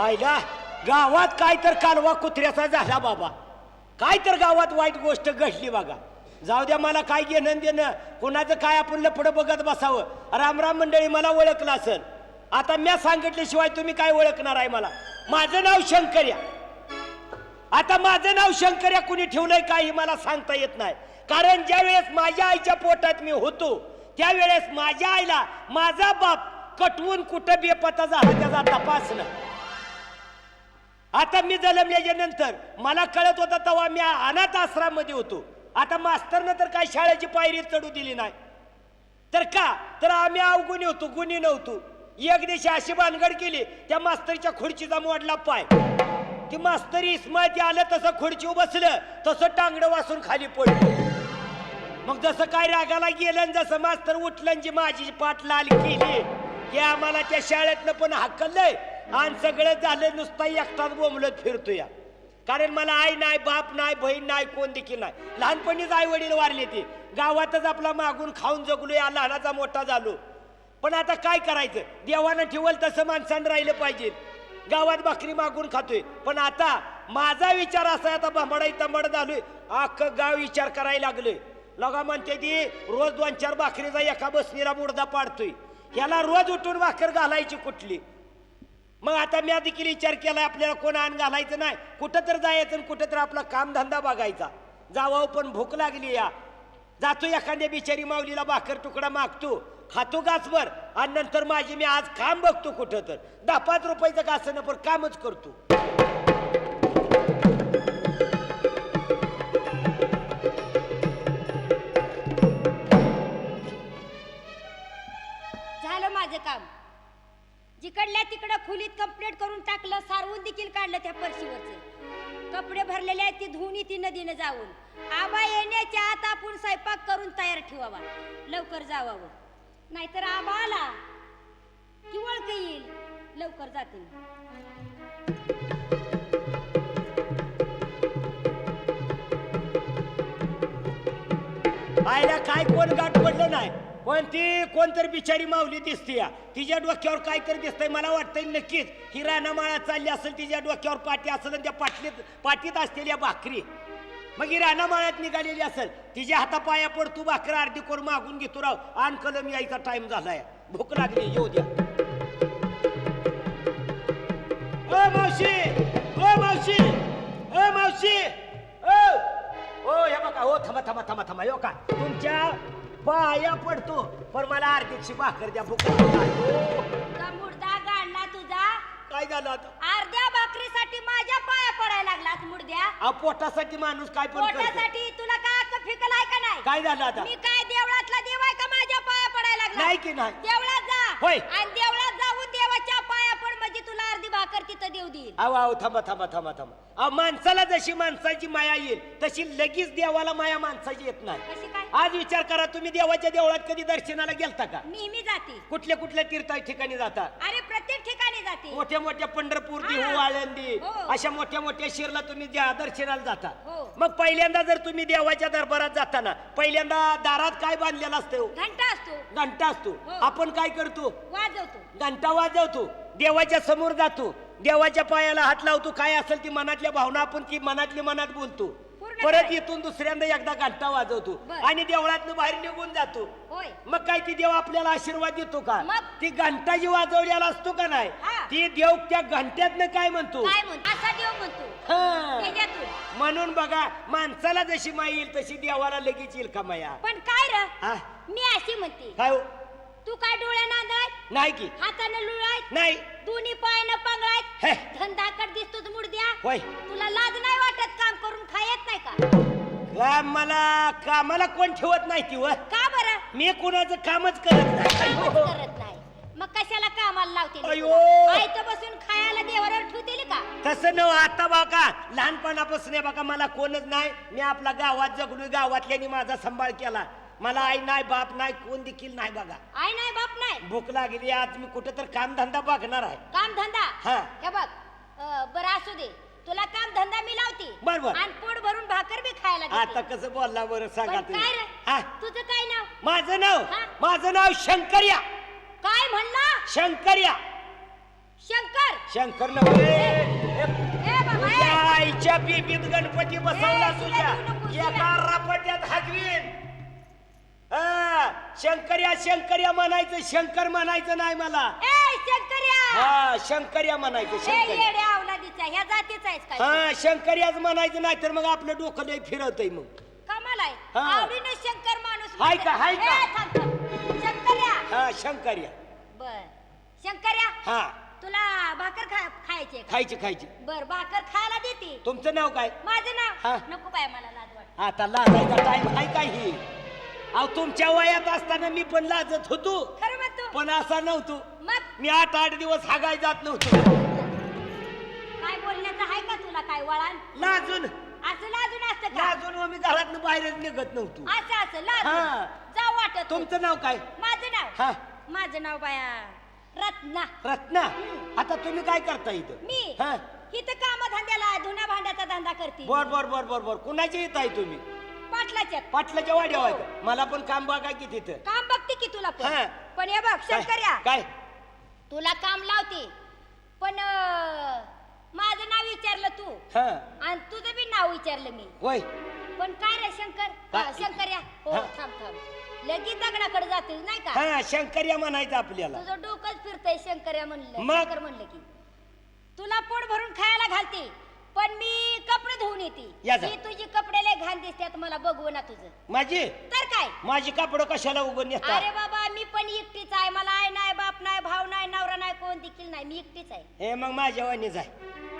आयला गावात काय तर कालवा कुत्र्याचा झाला बाबा. काय तर गावात वाईट गोष्ट घडली बघा. जाऊ द्या मला काय घेणं देणं कोणाचं काय आपण लपडं बघत बसावं. रामराम मंडळी मला ओळखलं असेल. आता म्या सांगितल्याशिवाय तुम्ही काय ओळखणार आहे मला? माझं नाव शंकर्या. आता माझं नाव शंकर्या कुणी ठेवलंय काही मला सांगता येत नाही. कारण ज्या वेळेस माझ्या आईच्या पोटात मी होतो त्यावेळेस माझ्या आईला माझा बाप कटवून कुठं बेपता झाला त्याचा तपासणं. आता मी जन्मल्याच्या नंतर मला कळत होता तेव्हा मी अनाथ आश्रमामध्ये होतो. आता मास्तरनं तर काय शाळेची पायरी चढू दिली नाही. तर का? तर आम्ही अवगुणी होतो गुणी नव्हतो. एक दिवशी अशी भानगड केली त्या मास्तरच्या खुर्चीचा मोडला पाय. की मास्तरी इस्मायती आलं तसं खुर्ची बसलं तसं टांगडं वासून खाली पडलं. मग जसं काय रागाला गेलं आणि जसं मास्तर उठलं जी माझी पाठ लाल केली हे आम्हाला त्या शाळेतनं पण हाकललंय. आणि सगळं झालं नुसता एकटाच बोंबलत फिरतो या कारण मला आई नाही बाप नाही बहीण नाही कोण देखील नाही. लहानपणीच आई वडील वारले ते. गावातच आपला मागून खाऊन जगलो या लहानाचा मोठा झालो. पण आता काय करायचं? देवानं ठेवल तसं माणसानं राहिलं पाहिजे. गावात भाकरी मागून खातोय. पण आता माझा विचार असा आता भांबडाई तंबड झालोय. अख्खं गाव विचार करायला लागलोय. लगा म्हणते ती रोज दोन चार भाकरीचा एका बसनीला मुडदा पाडतोय. ह्याला रोज उठून भाकर घालायची कुठली? मग आता मी देखील विचार केलाय आपल्याला कोण आण घालायचं नाही. कुठं तर जायचं आणि कुठं तर आपला कामधंदा बघायचा. जावा पण भूक लागली या. जातो एखाद्या बिचारी माऊलीला भाकर तुकडा मागतो. खातो गाचभर आणि नंतर माझी मी आज काम बघतो कुठं तर. दहा पाच रुपयाचं गासनं पण कामच करतो. इकडल्या तिकडं खोलीत कंप्लीट करून टाकलं सारवून देखील काढलं त्या परशीवरचं. कपडे भरलेले आहेत ती धुवून ती नदीनं जाऊन. आबा येण्याच्या आत आपण स्वयंपाक करून तयार ठेवावा. लवकर जावावं. नाहीतर आबा आला की ओळख येईल. लवकर जाते मी. काय कोण गाठ पडलं नाही? पण ती कोणतरी बिचारी माऊली दिसते या. तिच्या डोक्यावर काय तरी दिसतंय मला वाटतंय नक्कीच ही रानामाळा चालली असेल तिच्या डोक्यावर पाठी असेल आणि त्या पाटलीत पाठीत असलेल्या भाकरी. मग ही रानामाळ्यात निघालेली असेल तिच्या हातापाया पड तू भाकर अर्धी करून मागून घेतो राव. आण कलम यायचा टाइम झालाय. भूक लागली येऊ द्या. ओ मावशी ओ मावशी ओ मावशी ओ. ओ हे बघा हो थांबा थांबा थांबा थांबा हो का. तुमच्या पाया पडतो. पण मला अर्धीची भाकर द्या भूक मुर्दा गाडला तुझा? काय झालं आता? अर्ध्या भाकरीसाठी माझ्या पाया पडायला लागलास मुर्द्या. अहो, पोटासाठी माणूस काय पण करतो. पोटासाठी तुला काय अक्क फिकल आहे का नाही? काय झालं आता? मी काय देवळातला देव आहे का माझ्या पाया पडायला लागला? नाही की नाही. देवळात जा. होय. आणि देवळात जाऊन देवाच्या पाया पड म्हणजे तुला तिथं देऊ देईल. अहो अहो थांबा थांबा थांबा थांबा. अहो माणसाला जशी माणसाची माया येईल तशी लगेच देवाला माया माणसाची येत नाही. कशी काय? आज विचार करा तुम्ही देवाच्या देवळात कधी दर्शनाला गेलता का? नेहमी जाते. कुठल्या कुठल्या तीर्थ ठिकाणी जाता? अरे प्रत्येक ठिकाणी जाते. मोठ्या मोठ्या पंढरपूर हा. देहू आळंदी हो. अशा मोठ्या मोठ्या शिरला तुम्ही ज्या दर्शनाला जाता. हो. मग पहिल्यांदा जर तुम्ही देवाच्या दरबारात जाताना पहिल्यांदा दारात काय बांधलेला असतो घंटा असतो. घंटा असतो. हो. आपण काय करतो? वाजवतो. घंटा वाजवतो. देवाच्या समोर जातो. देवाच्या पायाला हात लावतो. काय असेल ती मनातल्या भावना आपण ती मनातली मनात बोलतो पूर्ण परत? इथून दुसऱ्यांदा एकदा घंटा वाजवतो. बर. आणि देवळातनं बाहेर निघून जातो. होय. मग काय ती देव आपल्याला आशीर्वाद देतो का? मग? ती घंटा जी वाजवलेला असतो का नाही हा. ती देव त्या घंट्यातनं काय म्हणतो? काय म्हणतो? असा देव म्हणतो. हा. त्याच्यातून. म्हणून बघा माणसाला जशी माय येईल तशी देवाला लगेच येईल का माया? पण काय र? हा? मी अशी म्हणते. काय हो? तू काय डोळ्या नांदाय नाही की. हातानं लुळायत नाही. दोन्ही पायानं हे. पांगळायत धंदाकड दिसतो तू मुडद्या. होय. तुला लाज नाही वाटत काम करून खायत नाही का? का मला कामाला कोण ठेवत नाही ती व? का बरं? मी कुणाचं कामच करत नाही. कामच अयो. करत नाही. मग कशाला कामाला लावते अयो. आयत बसून खायला देवावर ठेवतील का? तसं न आता बघा लहानपणापासून हे बघा मला कोणच नाही. मी आपला गावात जगलोय गावातल्यानी माझा सांभाळ केला. मला आई नाही बाप नाही कोण देखील नाही बघा. आय नाही बाप नाही. भूक लागली आज मी कुठं तर काम धंदा बघणार आहे. काम धंदा हा. हे बघ अं, बरं असू दे. तुला काम धंदा मी लावते. बरोबर. आणि पोट भरून भाकर बी खायला देते. आता कसं बोलला बरं सांगा पण काय रे? हा. तुझं काय नाव? माझं नाव? हा? माझं नाव शंकर्या. काय म्हणला? शंकर्या. शंकर? शंकर नव्हे. ए बाबा ए. तुझ्या आईच्या बीबीत गणपती बसवला ए, तुझ्या. देऊ नको, एका शिव्या. रापट्यात हागवीन हा, शंकर्या शंकर्या म्हणायचं शंकर म्हणायचं नाही मला. ए शंकर्या! हा शंकर्या म्हणायचं ए येड्या अवलादीचा ह्या जातीचा आहेस काय हा शंकर्याच म्हणायचं नाही तर मग आपलं डोकं लय फिरवतय मग. कमाल आहे. हा. आवडीनं शंकर माणूस हाय का. हाय का? ए, थांब, थांब. शंकर्या! हा शंकर्या. बर. शंकर्या हा. तुला भाकर खा खायची का? खायची खायची. बर भाकर खायला देते. तुमचं नाव काय? माझं हा. नाव नको बाय मला लाज वाटत. आता लाजायचा टाइम आहे काय ही? अहो तुमच्या वयात असताना मी पण लाजत होतो. खरं पण असा नव्हतो. मग? मी आठ आठ दिवस हागाय जात नव्हतो. काय बोलण्याचं आहे का तुला काय वळण? लाजून. असं लाजून असतं का? लाजून मग मी घरात बाहेरच निघत नव्हतो. असं असं हा. लाजून जाऊ वाटत नाही. तुमचं नाव काय? माझं नाव? हा. माझं नाव बाया रत्ना. रत्ना? आता तुम्ही काय करता इथं? मी? हा. इथं काम धंद्याला धुण्या भांड्याचा धंदा करते. बर बर बर बर बर. कुणाच्या येत आहे तुम्ही? पाटलाच्यात पाटलाच्या वाड्या आहे का? मला पण काम बघा की तिथं. काम बघते की तुला पण. हा. पण हे बघ शंकर्या काय? तुला काम लावते. पण अं, माझं नाव विचारलं तू. हा. आणि तुझं बी नाव विचारलं मी. होय. पण काय रे शंकर? काय? हा, शंकर्या हो हा. थांब थांब. लगेच दगडाकडे जाते नाही का? हा शंकर्या म्हणायचं आपल्याला. तुझं डोकंच फिरतंय शंकर्या म्हणलं. मग? शंकर म्हणलं की. तुला पोट भरून खायला घालते. पण मी कपडे धुवून येते. या जा. ही तुझी कपडे घाण दिसतात मला बघू ना तुझं. माझी? तर काय? माझी कापड कशाला उघड नेतात? अरे बाबा मी पण एकटीच आहे. मला आई नाही बाप नाही भाव नाही नवरा नाही कोण देखील नाही. मी एकटीच आहे. हे मग माझ्या वाणीच आहे.